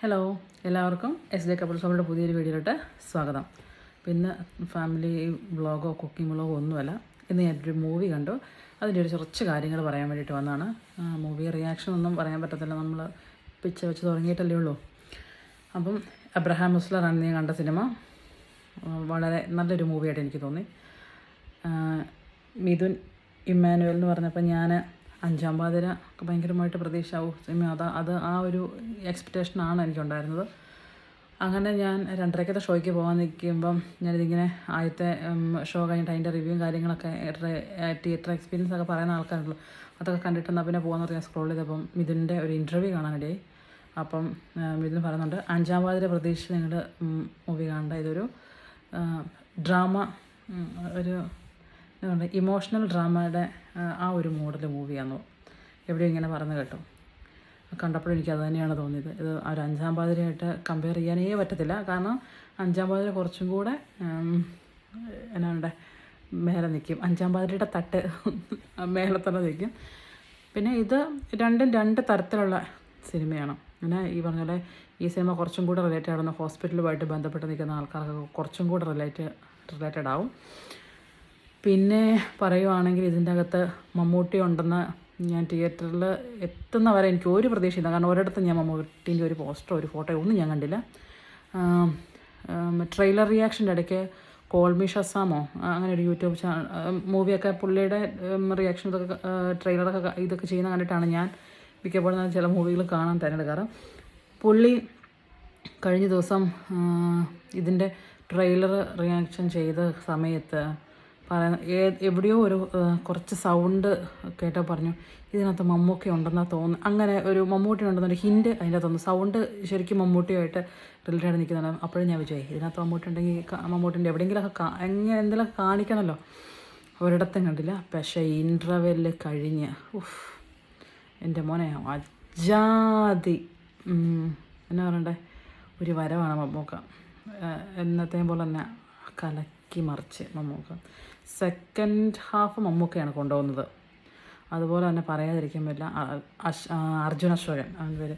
Hello എല്ലാവർക്കും S D couple ഷോപ്പിന്റെ പുതിയൊരു വീഡിയോയിലോട്ട് സ്വാഗതം. പിന്നെ ഫാമിലി വ്ളോഗോ കുക്കിംഗ് വ്ളോഗോ ഒന്നുമല്ല. ഇന്ന് ഞാനൊരു മൂവി കണ്ടു. അതിന്റെ ഒരു കുറച്ച് കാര്യങ്ങൾ പറയാൻ വേണ്ടിയിട്ട് വന്നതാണ്. മൂവി റിയാക്ഷൻ ഒന്നും പറയാൻ പറ്റത്തില്ല. നമ്മൾ പിച്ച വെച്ച് തുടങ്ങിയിട്ടല്ലേ ഉള്ളൂ. അപ്പം അബ്രഹാം മുസ്ലറാണ് ഞാൻ കണ്ട സിനിമ വളരെ നല്ലൊരു മൂവിയായിട്ട് എനിക്ക് തോന്നി. മിഥുൻ ഇമ്മാനുവൽ എന്ന് പറഞ്ഞപ്പോൾ ഞാൻ അഞ്ചാം പാതിര ഒക്കെ ഭയങ്കരമായിട്ട് പ്രതീക്ഷ സിനിമ അത് അത് ആ ഒരു എക്സ്പെക്റ്റേഷനാണ് എനിക്കുണ്ടായിരുന്നത്. അങ്ങനെ ഞാൻ രണ്ടരക്കത്തെ ഷോയ്ക്ക് പോകാൻ നിൽക്കുമ്പം ഞാനിതിങ്ങനെ ആദ്യത്തെ ഷോ കഴിഞ്ഞിട്ട് അതിന്റെ റിവ്യൂവും കാര്യങ്ങളൊക്കെ തിയേറ്റർ എക്സ്പീരിയൻസ് ഒക്കെ പറയുന്ന ആൾക്കാരുള്ളൂ അതൊക്കെ കണ്ടിട്ട് എന്നാൽ പിന്നെ പോകാമെന്ന് പറഞ്ഞാൽ സ്ക്രോൾ ചെയ്തപ്പം മിഥുന്റെ ഒരു ഇന്റർവ്യൂ കാണാനിടയായി. അപ്പം മിഥുൻ പറയുന്നുണ്ട് അഞ്ചാം പാതിര പ്രതീക്ഷ നിങ്ങൾ മൂവി കാണേണ്ട. ഇതൊരു ഡ്രാമ ഒരു ഇമോഷണൽ ഡ്രാമയുടെ ആ, ഒരു മോഡൽ മൂവിയാണെന്നോ എവിടെയും ഇങ്ങനെ പറഞ്ഞു കേട്ടോ. കണ്ടപ്പോഴും എനിക്ക് അത് തന്നെയാണ് തോന്നിയത്. ഇത് ഒരു അഞ്ചാം പാതിരയായിട്ട് കമ്പയർ ചെയ്യാനേ പറ്റത്തില്ല. കാരണം അഞ്ചാം പാതിര കുറച്ചും കൂടെ എന്നാണ്ട് എന്നാ മേലെ നിൽക്കും അഞ്ചാം പാതിരയുടെ തട്ട് മേലെ തന്നെ നിൽക്കും പിന്നെ ഇത് രണ്ടും രണ്ട് തരത്തിലുള്ള സിനിമയാണ്. പിന്നെ ഈ പറഞ്ഞ പോലെ ഈ സിനിമ കുറച്ചും കൂടെ റിലേറ്റഡ് ആവുന്ന ഹോസ്പിറ്റലുമായിട്ട് ബന്ധപ്പെട്ട് നിൽക്കുന്ന ആൾക്കാർക്ക് കുറച്ചും കൂടെ റിലേറ്റ് റിലേറ്റഡ് ആവും. പിന്നെ പറയുവാണെങ്കിൽ ഇതിന്റെ അകത്ത് മമ്മൂട്ടി ഉണ്ടെന്ന് ഞാൻ തിയേറ്ററിൽ എത്തുന്ന വരെ എനിക്ക് ഒരു പ്രതീക്ഷയില്ല കാരണം ഒരിടത്തും ഞാൻ മമ്മൂട്ടീന്റെ ഒരു പോസ്റ്ററോ ഒരു ഫോട്ടോയോ ഒന്നും ഞാൻ കണ്ടില്ല. ട്രെയിലർ റിയാക്ഷന്റെ ഇടയ്ക്ക് കോൾമി ഷസാമോ അങ്ങനെ ഒരു യൂട്യൂബ് ചാനൽ മൂവിയൊക്കെ പുള്ളിയുടെ റിയാക്ഷൻ ഇതൊക്കെ ട്രെയിലറൊക്കെ ഇതൊക്കെ ചെയ്യുന്ന കണ്ടിട്ടാണ് ഞാൻ മിക്കപ്പോഴും ചില മൂവികൾ കാണാൻ തിരഞ്ഞെടുക്കാറ് പുള്ളി കഴിഞ്ഞ ദിവസം ഇതിന്റെ ട്രെയിലർ റിയാക്ഷൻ ചെയ്ത സമയത്ത് പറയുന്ന എവിടെയോ ഒരു കുറച്ച് സൗണ്ട് കേട്ടോ പറഞ്ഞു. ഇതിനകത്ത് മമ്മൂട്ടി ഉണ്ടെന്നാണ് തോന്നുന്നു. അങ്ങനെ ഒരു മമ്മൂട്ടി ഉണ്ടെന്നൊരു ഹിൻഡ് അതിന്റെ തോന്നുന്നു സൗണ്ട് ശരിക്കും മമ്മൂട്ടിയുമായിട്ട് റിലേറ്റഡ് നിൽക്കുന്നുണ്ട് അപ്പോഴും ഞാൻ വിചാരിച്ചു ഇതിനകത്ത് മമ്മൂട്ടി ഉണ്ടെങ്കിൽ മമ്മൂട്ടിന്റെ എവിടെയെങ്കിലുമൊക്കെ എങ്ങനെ എന്തെങ്കിലും കാണിക്കണമല്ലോ ഒരിടത്തും കണ്ടില്ല. പക്ഷേ ഇന്റർവെല്ല് കഴിഞ്ഞ് ഉഫ് എന്റെ മോനെ അജാതി. എന്നാ പറയണ്ടേ? ഒരു വരവാണ് മമ്മൂക്ക. എന്നത്തെയും പോലെ തന്നെ കലക്കി മറിച്ച് മമ്മൂക്ക. സെക്കൻഡ് ഹാഫ് മമ്മൂക്കയാണ് കൊണ്ടുപോകുന്നത്. അതുപോലെ തന്നെ പറയാതിരിക്കാൻ പറ്റില്ല അർജുന അശോകൻ. അവന്റെ പേര്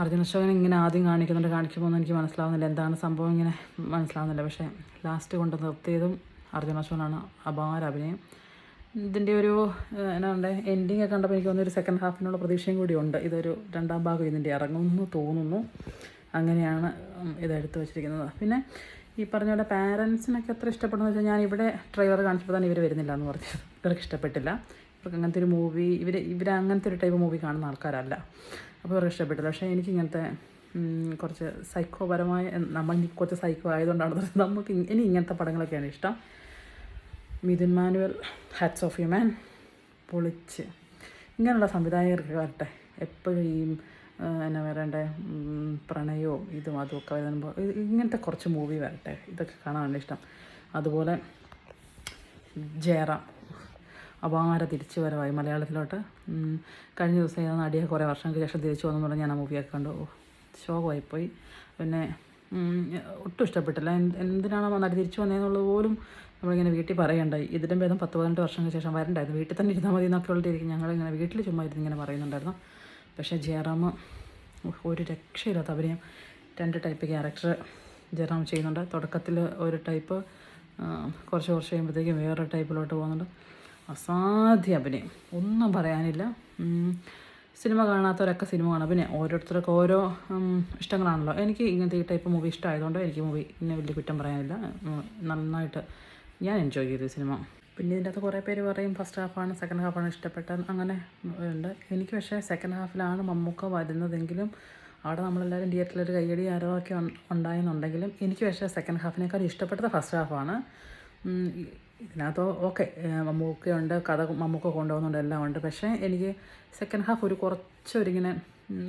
അർജുന അശോകൻ ഇങ്ങനെ ആദ്യം കാണിക്കുന്നുണ്ട് കാണിക്കുമ്പോൾ എനിക്ക് മനസ്സിലാവുന്നില്ല. എന്താണ് സംഭവം ഇങ്ങനെ മനസ്സിലാവുന്നില്ല. പക്ഷേ ലാസ്റ്റ് കൊണ്ട് നിർത്തിയതും അർജുന അശോകനാണ് അപാര അഭിനയം. ഇതിന്റെ ഒരു എന്നാ പറയണ്ടേ എൻഡിങ് ഒക്കെ കണ്ടപ്പോൾ എനിക്ക് തോന്നുന്നു ഒരു സെക്കൻഡ് ഹാഫിനുള്ള പ്രതീക്ഷയും കൂടി ഉണ്ട്. ഇതൊരു രണ്ടാം ഭാഗം ഇതിന്റെ ഇറങ്ങുമെന്ന് തോന്നുന്നു. അങ്ങനെയാണ് ഇതെടുത്ത് വെച്ചിരിക്കുന്നത്. പിന്നെ ഈ പറഞ്ഞ പോലെ പാരൻസിനൊക്കെ എത്ര ഇഷ്ടപ്പെടുന്നു വെച്ചാൽ ഞാൻ ഇവിടെ ഡ്രൈവർ കാണിച്ചപ്പോൾ തന്നെ ഇവർ വരുന്നില്ല എന്ന് പറഞ്ഞു ഇവർക്ക് ഇഷ്ടപ്പെട്ടില്ല. ഇവർക്ക് അങ്ങനത്തെ ഒരു മൂവി ഇവർ ഇവർ അങ്ങനത്തെ ഒരു ടൈപ്പ് മൂവി കാണുന്ന ആൾക്കാരല്ല. അപ്പോൾ ഇവർക്ക് ഇഷ്ടപ്പെട്ടില്ല. പക്ഷേ എനിക്ക് ഇങ്ങനത്തെ കുറച്ച് സൈക്കോപരമായ നമ്മൾ കുറച്ച് സൈക്കോ ആയതുകൊണ്ടാണ് നമുക്ക് ഇനി ഇങ്ങനത്തെ പടങ്ങളൊക്കെയാണ് ഇഷ്ടം. Midhun Manuel hats off you man പൊളിച്ച്. ഇങ്ങനെയുള്ള സംവിധായകർക്ക് വരട്ടെ. എപ്പോഴും ഈ എന്നാ പ്രണയോ പ്രണയവും ഇതും അതും ഒക്കെ വരുമ്പോൾ ഇങ്ങനത്തെ കുറച്ച് മൂവി വരട്ടെ. ഇതൊക്കെ കാണാനാണ് ഇഷ്ടം. അതുപോലെ ജയറാം. അപാര തിരിച്ചു വരവായി മലയാളത്തിലോട്ട് കഴിഞ്ഞ ദിവസം ഏതാ നടിയെ കുറേ വർഷങ്ങൾക്ക് ശേഷം തിരിച്ചു വന്നു പറഞ്ഞ് ഞാൻ ആ മൂവിയൊക്കെ കണ്ടു. ശോകമായി ശോകമായിപ്പോയി പിന്നെ ഒട്ടും ഇഷ്ടപ്പെട്ടില്ല. എന്തിനാണോ നടി തിരിച്ചു വന്നതെന്നുള്ളത് പോലും നമ്മളിങ്ങനെ വീട്ടിൽ പറയണ്ടായി. ഇതിന്റെ ഭേദം പത്ത് പതിനെട്ട് വർഷങ്ങൾക്ക് ശേഷം വരണ്ടായിരുന്നു. വീട്ടിൽ തന്നെ ഇരുന്നാൽ മതി എന്നൊക്കെ ഉള്ള രീതിക്ക് ഞങ്ങളിങ്ങനെ വീട്ടിൽ ചുമ്മാ ഇരുന്ന് ഇങ്ങനെ പറയുന്നുണ്ടായിരുന്നു. പക്ഷേ ജയറാം ഒരു രക്ഷയില്ലാത്ത അഭിനയം രണ്ട് ടൈപ്പ് ക്യാരക്ടർ ജയറാം ചെയ്യുന്നുണ്ട്. തുടക്കത്തിൽ ഒരു ടൈപ്പ് കുറച്ച് കുറച്ച് കഴിയുമ്പോഴത്തേക്കും വേറൊരു ടൈപ്പിലോട്ട് പോകുന്നുണ്ട്. അസാധ്യ അഭിനയം. ഒന്നും പറയാനില്ല. സിനിമ കാണാത്തവരൊക്കെ സിനിമ കാണാം. പിന്നെ ഓരോരുത്തർക്ക് ഓരോ ഇഷ്ടങ്ങളാണല്ലോ. എനിക്ക് ഇങ്ങനത്തെ ഈ ടൈപ്പ് മൂവി ഇഷ്ടമായതുകൊണ്ട് എനിക്ക് മൂവി ഇന്നെ വലിയ കുറ്റം പറയാനില്ല. നന്നായിട്ട് ഞാൻ എൻജോയ് ചെയ്തു സിനിമ. പിന്നെ ഇതിന്റെ അകത്ത് കുറേ പേര് പറയും ഫസ്റ്റ് ഹാഫാണ് സെക്കൻഡ് ഹാഫാണ് ഇഷ്ടപ്പെട്ടത്. അങ്ങനെ ഉണ്ട്. എനിക്ക് പക്ഷേ സെക്കൻഡ് ഹാഫിലാണ് മമ്മൂക്ക വരുന്നതെങ്കിലും അവിടെ നമ്മളെല്ലാവരും തിയേറ്ററിൽ ഒരു കയ്യടി ആരവൊക്കെ ഉണ്ടായെന്നുണ്ടെങ്കിലും എനിക്ക് പക്ഷേ സെക്കൻഡ് ഹാഫിനേക്കാൾ ഇഷ്ടപ്പെട്ടത് ഫസ്റ്റ് ഹാഫാണ് ഇതിനകത്ത് ഓക്കെ മമ്മൂക്കയുണ്ട് കഥ മമ്മൂക്ക കൊണ്ടുപോകുന്നുണ്ട് എല്ലാം ഉണ്ട്. പക്ഷേ എനിക്ക് സെക്കൻഡ് ഹാഫ് ഒരു കുറച്ചൊരിങ്ങനെ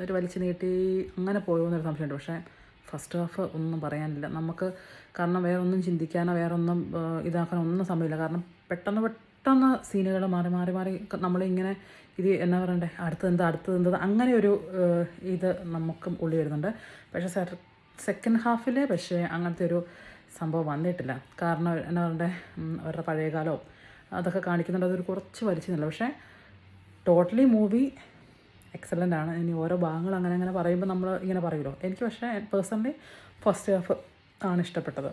ഒരു വലിച്ചു നീട്ടി അങ്ങനെ പോകുമെന്നൊരു സംശയമുണ്ട്. പക്ഷേ ഫസ്റ്റ് ഹാഫ് ഒന്നും പറയാനില്ല. നമുക്ക് കാരണം വേറെ ഒന്നും ചിന്തിക്കാനോ വേറെ ഒന്നും ഇതാക്കാനോ ഒന്നും സമയമില്ല. കാരണം പെട്ടെന്ന് പെട്ടെന്ന് സീനുകൾ മാറി മാറി മാറി നമ്മളിങ്ങനെ ഇത് എന്നാ പറയണ്ടേ? അടുത്തത് എന്താ എന്താ അങ്ങനെ ഒരു ഇത് നമുക്ക് ഉള്ളി വരുന്നുണ്ട്. പക്ഷേ സെക്കൻഡ് ഹാഫിൽ പക്ഷേ അങ്ങനത്തെ ഒരു സംഭവം വന്നിട്ടില്ല. കാരണം എന്നാ പറയണ്ടേ? അവരുടെ പഴയകാലവും അതൊക്കെ കാണിക്കുന്നുണ്ട്. അതൊരു കുറച്ച് വലിച്ചു നിന്നില്ല പക്ഷേ ടോട്ടലി മൂവി എക്സലന്റ് ആണ്. ഇനി ഓരോ ഭാഗങ്ങൾ അങ്ങനെ അങ്ങനെ പറയുമ്പോൾ നമ്മൾ ഇങ്ങനെ പറയുമല്ലോ എനിക്ക് പക്ഷേ പേഴ്സണലി ഫസ്റ്റ് ഹാഫ് ആണ് ഇഷ്ടപ്പെട്ടത്.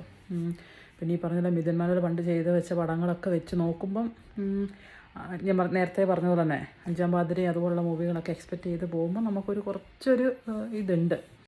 പിന്നെ ഈ പറഞ്ഞ മിഥുൻ പണ്ട് ചെയ്ത് വെച്ച പടങ്ങളൊക്കെ വെച്ച് നോക്കുമ്പം ഞാൻ നേരത്തെ പറഞ്ഞതുപോലെ പോലെ തന്നെ അഞ്ചാം പാതിരി അതുപോലുള്ള മൂവികളൊക്കെ എക്സ്പെക്റ്റ് ചെയ്ത് പോകുമ്പോൾ നമുക്കൊരു കുറച്ചൊരു ഇതുണ്ട്.